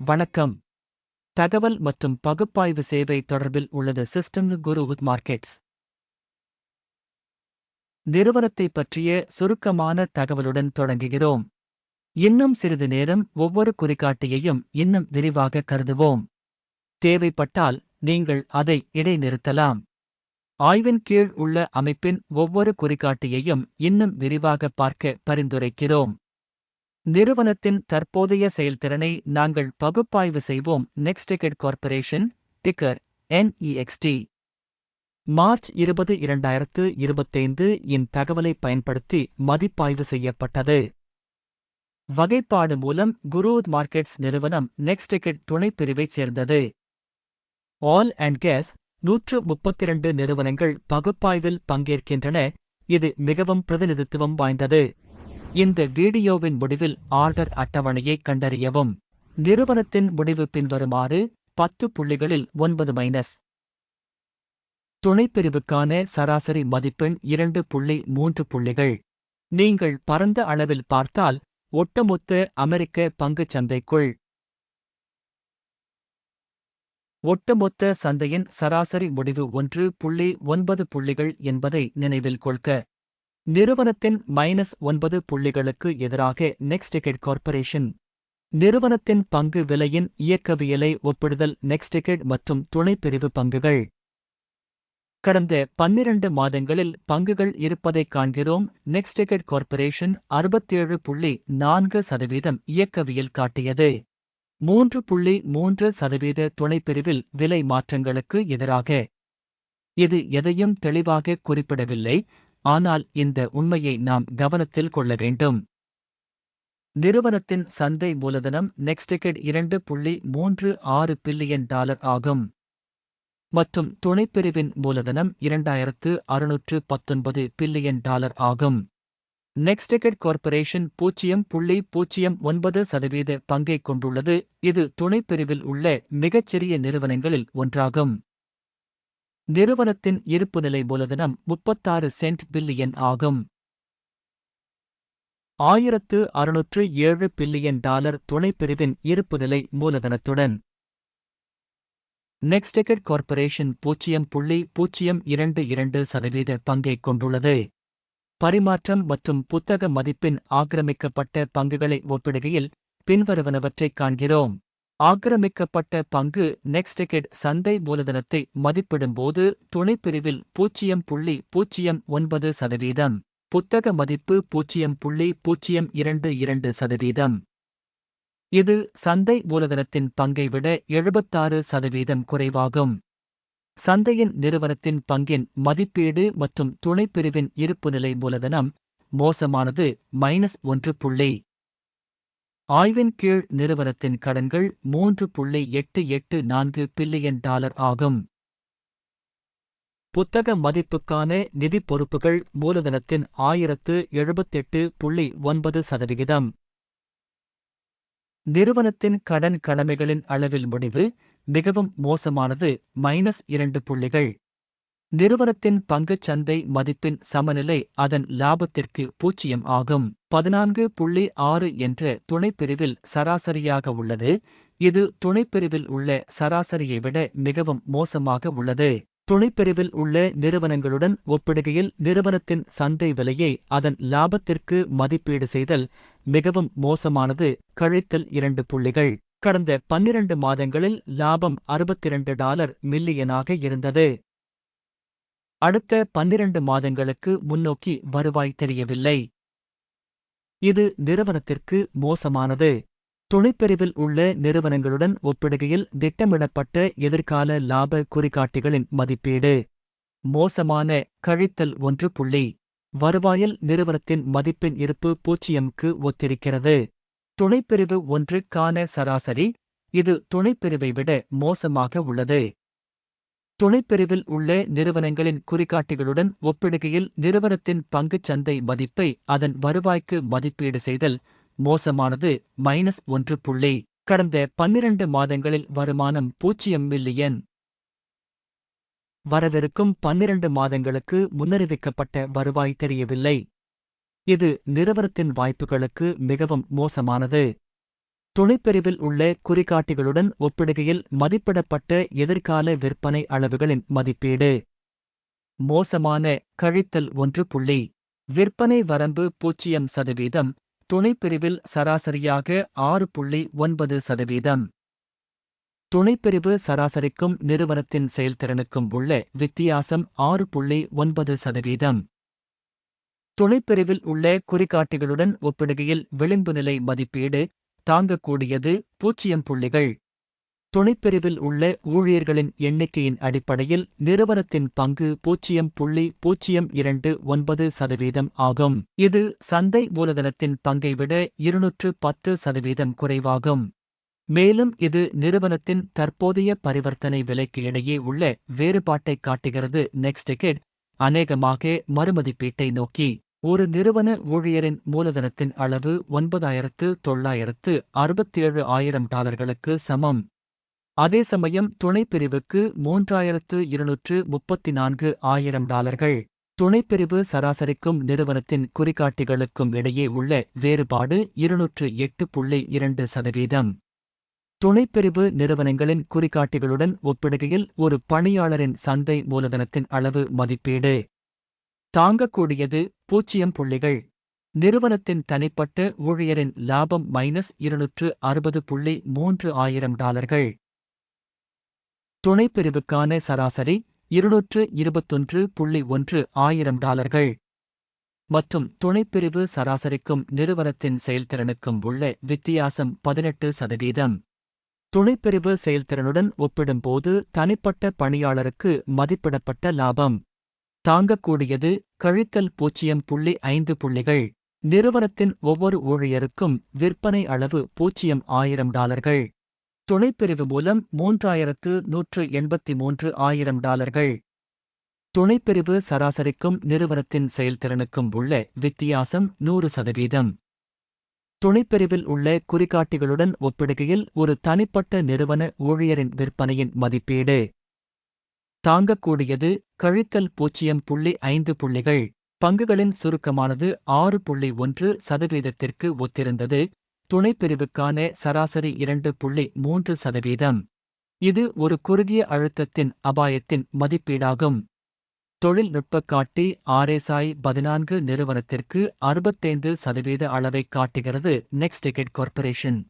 வணக்கம். தகவல் மற்றும் பகுப்பாய்வு சேவை தொடர்பில் உள்ளது சிஸ்டம் குருவுத் மார்க்கெட்ஸ். நிறுவனத்தை பற்றிய சுருக்கமான தகவலுடன் தொடங்குகிறோம். இன்னும் சிறிது நேரம் ஒவ்வொரு குறிகாட்டியையும் இன்னும் விரிவாக கருதுவோம். தேவைப்பட்டால் நீங்கள் அதை இடைநிறுத்தலாம். ஆய்வின் கீழ் உள்ள அமைப்பின் ஒவ்வொரு குறிகாட்டியையும் இன்னும் விரிவாக பார்க்க பரிந்துரைக்கிறோம். நிறுவனத்தின் தற்போதைய செயல்திறனை நாங்கள் பகுப்பாய்வு செய்வோம். Next ticket corporation ticker NEXT March இருபது இரண்டாயிரத்து இருபத்தைந்து இன் தகவலை பயன்படுத்தி மதிப்பாய்வு செய்யப்பட்டது. வகைப்பாடு மூலம் குரூத் மார்க்கெட்ஸ் நிறுவனம் நெக்ஸ்ட் துணைப் பிரிவைச் சேர்ந்தது. ஆல் அண்ட் கேஸ் நூற்று முப்பத்திரண்டு நிறுவனங்கள் பகுப்பாய்வில் பங்கேற்கின்றன. இது மிகவும் பிரதிநிதித்துவம் வாய்ந்தது. இந்த வீடியோவின் முடிவில் ஆர்டர் அட்டவணையை கண்டறியவும். நிறுவனத்தின் முடிவு பின்வருமாறு பத்து புள்ளிகளில் ஒன்பது மைனஸ் துணைப்பிரிவுக்கான சராசரி மதிப்பெண் இரண்டு புள்ளி மூன்று புள்ளிகள். நீங்கள் பரந்த அளவில் பார்த்தால் ஒட்டுமொத்த அமெரிக்க பங்குச் சந்தைக்குள். ஒட்டுமொத்த சந்தையின் சராசரி முடிவு ஒன்று புள்ளி ஒன்பது புள்ளிகள் என்பதை நினைவில் கொள்க. நிறுவனத்தின் மைனஸ் ஒன்பது புள்ளிகளுக்கு எதிராக நெக்ஸ்டிகெட் கார்ப்பரேஷன் நிறுவனத்தின் பங்கு விலையின் இயக்கவியலை ஒப்பிடுதல் நெக்ஸ்டிகெட் மற்றும் துணைப்பிரிவு பங்குகள். கடந்த பன்னிரண்டு மாதங்களில் பங்குகள் இருப்பதைக் காண்கிறோம். நெக்ஸ்டிகெட் கார்ப்பரேஷன் அறுபத்தேழு புள்ளி நான்கு சதவீதம் இயக்கவியல் காட்டியது. மூன்று புள்ளி மூன்று சதவீத துணைப்பிரிவில் விலை மாற்றங்களுக்கு எதிராக. இது எதையும் தெளிவாக குறிப்பிடவில்லை. ஆனால் இந்த உண்மையை நாம் கவனத்தில் கொள்ள வேண்டும். நிறுவனத்தின் சந்தை மூலதனம் நெக்ஸ்டிகெட் இரண்டு புள்ளி மூன்று ஆறு பில்லியன் டாலர் ஆகும். மற்றும் துணைப்பிரிவின் மூலதனம் இரண்டாயிரத்து அறுநூற்று பத்தொன்பது பில்லியன் டாலர் ஆகும். நெக்ஸ்டெகட் கார்ப்பரேஷன் பூஜ்ஜியம் புள்ளி பூஜ்ஜியம் ஒன்பது சதவீத பங்கை கொண்டுள்ளது. இது துணைப்பிரிவில் உள்ள மிகச்சிறிய நிறுவனங்களில் ஒன்றாகும். நிறுவனத்தின் இருப்புநிலை மூலதனம் முப்பத்தாறு சென்ட் பில்லியன் ஆகும். ஆயிரத்து அறுநூற்று ஏழு பில்லியன் டாலர் துணைப்பிரிவின் இருப்புநிலை மூலதனத்துடன். நெக்ஸ்டெகட் கார்ப்பரேஷன் பூஜ்ஜியம் புள்ளி பூஜ்ஜியம் இரண்டு இரண்டு சதவீத பங்கை கொண்டுள்ளது. பரிமாற்றம் மற்றும் புத்தக மதிப்பின் ஆக்கிரமிக்கப்பட்ட பங்குகளை ஒப்பிடுகையில் பின்வருவனவற்றைக் காண்கிறோம். ஆக்கிரமிக்கப்பட்ட பங்கு நெக்ஸ்டெகெட் சந்தை மூலதனத்தை மதிப்பிடும்போது துணைப்பிரிவில் பூஜ்ஜியம் புள்ளி பூஜ்ஜியம் ஒன்பது சதவீதம் புத்தக மதிப்பு பூஜ்ஜியம் புள்ளி பூஜ்ஜியம் இரண்டு இரண்டு சதவீதம். இது சந்தை மூலதனத்தின் பங்கை விட எழுபத்தாறு சதவீதம் குறைவாகும். சந்தையின் நிறுவனத்தின் பங்கின் மதிப்பீடு மற்றும் துணைப்பிரிவின் இருப்புநிலை மூலதனம் மோசமானது மைனஸ் ஒன்று புள்ளி. ஆய்வின் கீழ் நிறுவனத்தின் கடன்கள் மூன்று புள்ளி எட்டு எட்டு நான்கு பில்லியன் டாலர் ஆகும். புத்தக மதிப்புக்கான நிதி பொறுப்புகள் மூலதனத்தின் ஆயிரத்து எழுபத்தெட்டு புள்ளி ஒன்பது சதவிகிதம். நிறுவனத்தின் கடன் கடமைகளின் அளவில் முடிவு மிகவும் மோசமானது மைனஸ் இரண்டு புள்ளிகள். நிறுவனத்தின் பங்குச் சந்தை மதிப்பின் சமநிலை அதன் லாபத்திற்கு பூஜ்ஜியம் ஆகும். பதினான்கு புள்ளி ஆறு என்ற துணைப்பிரிவில் சராசரியாக உள்ளது. இது துணைப்பிரிவில் உள்ள சராசரியை விட மிகவும் மோசமாக உள்ளது. துணைப்பிரிவில் உள்ள நிறுவனங்களுடன் ஒப்பிடுகையில் நிறுவனத்தின் சந்தை விலையை அதன் லாபத்திற்கு மதிப்பீடு செய்தல் மிகவும் மோசமானது. கழித்தல் இரண்டு புள்ளிகள். கடந்த பன்னிரண்டு மாதங்களில் லாபம் அறுபத்திரண்டு டாலர் மில்லியனாக இருந்தது. அடுத்த பன்னிரண்டு மாதங்களுக்கு முன்னோக்கி வருவாய் தெரியவில்லை. இது நிறுவனத்திற்கு மோசமானது. துணைப்பிரிவில் உள்ள நிறுவனங்களுடன் ஒப்பிடுகையில் திட்டமிடப்பட்ட எதிர்கால லாப குறிகாட்டிகளின் மதிப்பீடு. மோசமான கழித்தல் ஒன்று புள்ளி. வருவாயில் நிறுவனத்தின் மதிப்பின் இருப்பு பூஜ்ஜியம்க்கு ஒத்திருக்கிறது. துணைப்பிரிவு ஒன்றுக்கான சராசரி. இது துணைப்பிரிவை விட மோசமாக உள்ளது. துணைப்பிரிவில் உள்ள நிறுவனங்களின் குறிகாட்டிகளுடன் ஒப்பிடுகையில் நிறுவனத்தின் பங்குச் சந்தை மதிப்பை அதன் வருவாய்க்கு மதிப்பீடு செய்தல் மோசமானது மைனஸ் ஒன்று புள்ளி. கடந்த பன்னிரண்டு மாதங்களில் வருமானம் பூஜ்ஜியம் மில்லியன் வரவிருக்கும் பன்னிரண்டு மாதங்களுக்கு முன்னறிவிக்கப்பட்ட வருவாய் தெரியவில்லை. இது நிறுவனத்தின் வாய்ப்புகளுக்கு மிகவும் மோசமானது. துணைப்பிரிவில் உள்ள குறிகாட்டிகளுடன் ஒப்பிடுகையில் மதிப்பிடப்பட்ட எதிர்கால விற்பனை அளவுகளின் மதிப்பீடு. மோசமான கழித்தல் ஒன்று புள்ளி. விற்பனை வரம்பு பூஜ்ஜியம் சதவீதம். துணைப்பிரிவில் சராசரியாக ஆறு புள்ளி ஒன்பது சதவீதம். துணைப்பிரிவு சராசரிக்கும் நிறுவனத்தின் செயல்திறனுக்கும் உள்ள வித்தியாசம் ஆறு புள்ளி ஒன்பது சதவீதம். துணைப்பிரிவில் உள்ள குறிகாட்டிகளுடன் ஒப்பிடுகையில் விளிம்பு நிலை மதிப்பீடு தாங்கக்கூடியது பூச்சியம் புள்ளிகள். துணைப்பிரிவில் உள்ள ஊழியர்களின் எண்ணிக்கையின் அடிப்படையில் நிறுவனத்தின் பங்கு பூஜ்ஜியம் புள்ளி பூஜ்ஜியம் இரண்டு ஒன்பது சதவீதம் ஆகும். இது சந்தை மூலதனத்தின் பங்கை விட இருநூற்று பத்து சதவீதம் குறைவாகும். மேலும் இது நிறுவனத்தின் தற்போதைய பரிவர்த்தனை விலைக்கு இடையே உள்ள வேறுபாட்டை காட்டுகிறது. Next ticket. அநேகமாக மறுமதிப்பீட்டை நோக்கி. ஒரு நிறுவன ஊழியரின் மூலதனத்தின் அளவு ஒன்பதாயிரத்து தொள்ளாயிரத்து அறுபத்தேழு ஆயிரம் டாலர்களுக்கு சமம். அதே சமயம் துணைப்பிரிவுக்கு மூன்றாயிரத்து இருநூற்று முப்பத்தி நான்கு ஆயிரம் டாலர்கள். துணைப்பிரிவு சராசரிக்கும் நிறுவனத்தின் குறிகாட்டிகளுக்கும் இடையே உள்ள வேறுபாடு இருநூற்று எட்டு புள்ளி இரண்டு சதவீதம். துணைப்பிரிவு நிறுவனங்களின் குறிகாட்டிகளுடன் ஒப்பிடுகையில் ஒரு பணியாளரின் சந்தை மூலதனத்தின் அளவு மதிப்பீடு. தாங்கக்கூடியது பூச்சியம் புள்ளிகள். நிறுவனத்தின் தனிப்பட்ட ஊழியரின் லாபம் மைனஸ் இருநூற்று அறுபது புள்ளி மூன்று ஆயிரம் டாலர்கள். துணைப்பிரிவுக்கான சராசரி இருநூற்று இருபத்தொன்று புள்ளி ஒன்று ஆயிரம் டாலர்கள். மற்றும் துணைப்பிரிவு சராசரிக்கும் நிறுவனத்தின் செயல்திறனுக்கும் உள்ள வித்தியாசம் பதினெட்டு சதவீதம். துணைப்பிரிவு செயல்திறனுடன் ஒப்பிடும்போது தனிப்பட்ட பணியாளருக்கு மதிப்பிடப்பட்ட லாபம். தாங்கக்கூடியது கழித்தல் பூஜ்ஜியம் புள்ளி ஐந்து புள்ளிகள். நிறுவனத்தின் ஒவ்வொரு ஊழியருக்கும் விற்பனை அளவு பூஜ்ஜியம் ஆயிரம் டாலர்கள். துணைப்பிரிவு மூலம் மூன்றாயிரத்து நூற்று எண்பத்தி மூன்று ஆயிரம் டாலர்கள். துணைப்பிரிவு சராசரிக்கும் நிறுவனத்தின் செயல்திறனுக்கும் உள்ள வித்தியாசம் நூறு சதவீதம். துணைப்பிரிவில் உள்ள குறிகாட்டிகளுடன் ஒப்பிடுகையில் ஒரு தனிப்பட்ட நிறுவன ஊழியரின் விற்பனையின் மதிப்பீடு. தாங்கக்கூடியது கழித்தல் பூஜ்ஜியம் புள்ளி ஐந்து புள்ளிகள். பங்குகளின் சுருக்கமானது ஆறு புள்ளி ஒன்று சதவீதத்திற்கு ஒத்திருந்தது. துணைப்பிரிவுக்கான சராசரி இரண்டு புள்ளி மூன்று சதவீதம். இது ஒரு குறுகிய அழுத்தத்தின் அபாயத்தின் மதிப்பீடாகும். தொழில்நுட்ப காட்டி ஆர்எஸ்ஐ பதினான்கு நிறுவனத்திற்கு அறுபத்தைந்து சதவீத அளவை காட்டுகிறது நெக்ஸ்ட் டிக்கெட் கார்ப்பரேஷன்.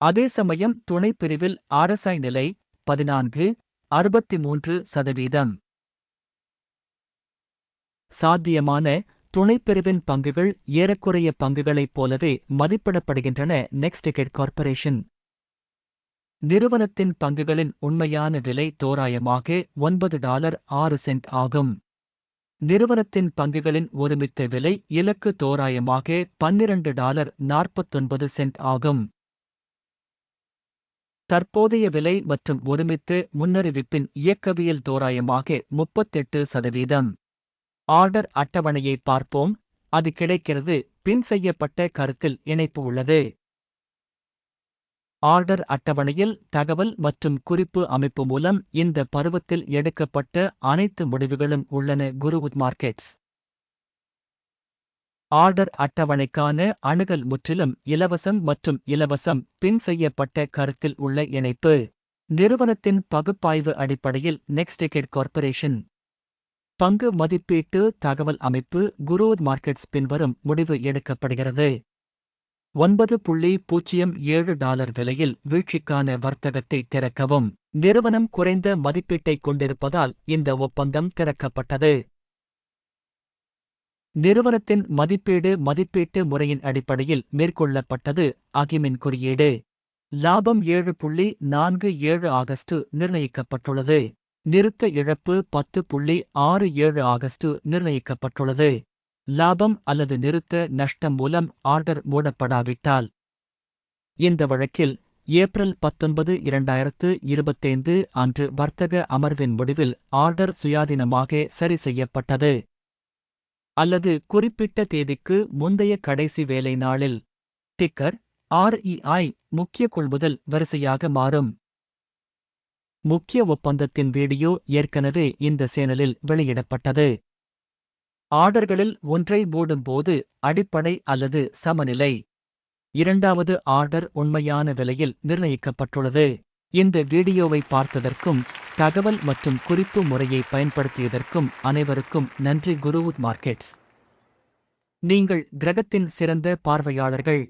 அதே சமயம் துணைப்பிரிவில் ஆர்எஸ்ஐ நிலை பதினான்கு அறுபத்தி மூன்று சதவீதம். சாத்தியமான துணைப்பிரிவின் பங்குகள் ஏறக்குறைய பங்குகளைப் போலவே மதிப்பிடப்படுகின்றன நெக்ஸ்ட் டிக்கெட் கார்ப்பரேஷன். நிறுவனத்தின் பங்குகளின் உண்மையான விலை தோராயமாக ஒன்பது டாலர் ஆறு சென்ட் ஆகும். நிறுவனத்தின் பங்குகளின் ஒருமித்த விலை இலக்கு தோராயமாக பன்னிரண்டு டாலர் நாற்பத்தொன்பது சென்ட் ஆகும். தற்போதைய விலை மற்றும் ஒருமித்து முன்னறிவிப்பின் இயக்கவியல் தோராயமாக முப்பத்தெட்டு சதவீதம். ஆர்டர் அட்டவணையை பார்ப்போம். அது கிடைக்கிறது. பின் செய்யப்பட்ட கருத்தில் இணைப்பு உள்ளது. ஆர்டர் அட்டவணையில் தகவல் மற்றும் குறிப்பு அமைப்பு மூலம் இந்த பருவத்தில் எடுக்கப்பட்ட அனைத்து முடிவுகளும் உள்ளன. குருவுத் மார்க்கெட்ஸ். ஆர்டர் அட்டவணைக்கான அணுகல் முற்றிலும் இலவசம் மற்றும் இலவசம் பின் செய்யப்பட்ட கருத்தில் உள்ள இணைப்பு. நிறுவனத்தின் பகுப்பாய்வு அடிப்படையில் நெக்ஸ்ட் டிக்கெட் கார்ப்பரேஷன் பங்கு மதிப்பீட்டு தகவல் அமைப்பு குரோத் மார்க்கெட்ஸ் பின்வரும் முடிவு எடுக்கப்படுகிறது. ஒன்பது புள்ளி பூஜ்ஜியம் ஏழு டாலர் விலையில் வீழ்ச்சிக்கான வர்த்தகத்தை திறக்கவும். நிறுவனம் குறைந்த மதிப்பீட்டைக் கொண்டிருப்பதால் இந்த ஒப்பந்தம் திறக்கப்பட்டது. நிறுவனத்தின் மதிப்பீடு மதிப்பீட்டு முறையின் அடிப்படையில் மேற்கொள்ளப்பட்டது. அகிமின் குறியீடு. லாபம் ஏழு புள்ளி நான்கு ஏழு ஆகஸ்ட் நிர்ணயிக்கப்பட்டுள்ளது. நிறுத்த இழப்பு பத்து புள்ளி ஆறு ஏழு ஆகஸ்ட் நிர்ணயிக்கப்பட்டுள்ளது. லாபம் அல்லது நிறுத்த நஷ்டம் மூலம் ஆர்டர் மூடப்படாவிட்டால். இந்த வழக்கில் ஏப்ரல் பத்தொன்பது இரண்டாயிரத்து இருபத்தைந்து அன்று வர்த்தக அமர்வின் முடிவில் ஆர்டர் சுயாதீனமாக சரி செய்யப்பட்டது. அல்லது குறிப்பிட்ட தேதிக்கு முந்தைய கடைசி வேலை நாளில். டிக்கர் ஆர்இஐ முக்கிய கொள்முதல் வரிசையாக மாறும். முக்கிய ஒப்பந்தத்தின் வீடியோ ஏற்கனவே இந்த சேனலில் வெளியிடப்பட்டது. ஆர்டர்களில் ஒன்றை மூடும்போது அடிப்படை அல்லது சமநிலை. இரண்டாவது ஆர்டர் உண்மையான விலையில் நிர்ணயிக்கப்பட்டுள்ளது. இந்த வீடியோவை பார்த்ததற்கும் தகவல் மற்றும் குறிப்பு முறையை பயன்படுத்தியதற்கும் அனைவருக்கும் நன்றி குருவுத் மார்க்கெட்ஸ். நீங்கள் கிரகத்தின் சிறந்த பார்வையாளர்கள்